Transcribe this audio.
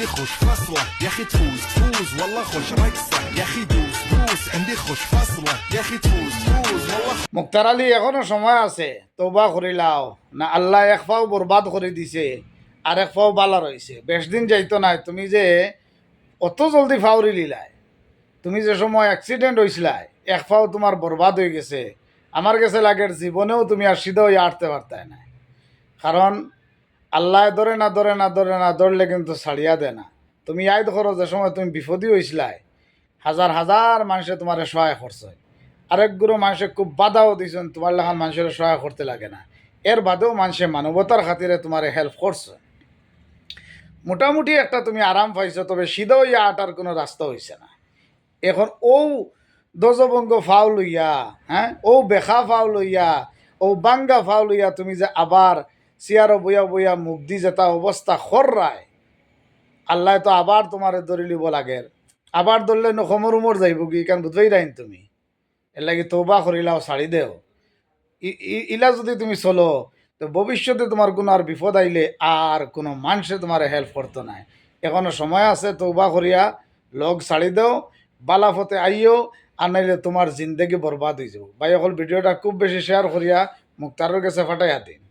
عندي خوش فصلة يا اخي تفوز تفوز والله خوش رقصة يا اخي دوس دوس عندي خوش فصلة يا اخي تفوز تفوز والله মুক্তার আলী এখনো সময় আছে তৌবা করিলাও না আল্লাহ এক পাও বরবাদ করে দিছে আর এক পাও বালা রয়েছে বেশ দিন যাইতো নাই তুমি যে অত জলদি ফাউরি লিলাই তুমি যে সময় অ্যাক্সিডেন্ট হয়েছিলাই এক পাও তোমার বরবাদ হয়ে গেছে আমার কাছে লাগে জীবনেও তুমি আর সিধা হয়ে আটতে পারতাই না কারণ আল্লাহ ধরে না ধরে না ধরে না, ধরলে কিন্তু ছাড়িয়া দেয় না। তুমি আয় ধরো যে সময় তুমি বিপদী হয়েছিলাই হাজার হাজার মানুষে তোমার সহায় করছে। আরেক গুরু মানুষে খুব বাধাও দিয়েছেন তোমার লেখান মানুষের সহায় করতে লাগে না। এর বাদেও মানুষে মানবতার খাতিরে তোমার হেল্প করছে। মোটামুটি একটা তুমি আরাম পাইছো, তবে সিধা হইয়া আটার কোনো রাস্তা হইছে না। এখন ও দজবঙ্গ ফাও লইয়া হ্যাঁ? ও বেখা ফাও লইয়া ও বাঙ্গা ফাও লইয়া তুমি যে আবার চেয়ারও বইয়া বইয়া মুখ দি যেটা অবস্থা খররায় আল্লাহ তো আবার তোমার ধরে লিব লাগে আবার ধরলে নখমর উমর যাইব কি? কারণ বুঝবেই রাইন তুমি। এর লাগি তৌবা করিলাও ছাড়ি দেও। ইলা যদি তুমি চলো, তো ভবিষ্যতে তোমার কোনো আর বিপদ আইলে আর কোনো মানুষে তোমার হেল্প করতো না এখনও সময় আছে, তৌবা করিয়া লগ ছাড়ি দেও বালাফতে আইও আর নাইলে তোমার জিন্দগি বরবাদ হয়ে যাব। ভাই, অকল ভিডিওটা খুব বেশি শেয়ার করিয়া মুক্তারের কাছে ফাটাইয়া দিন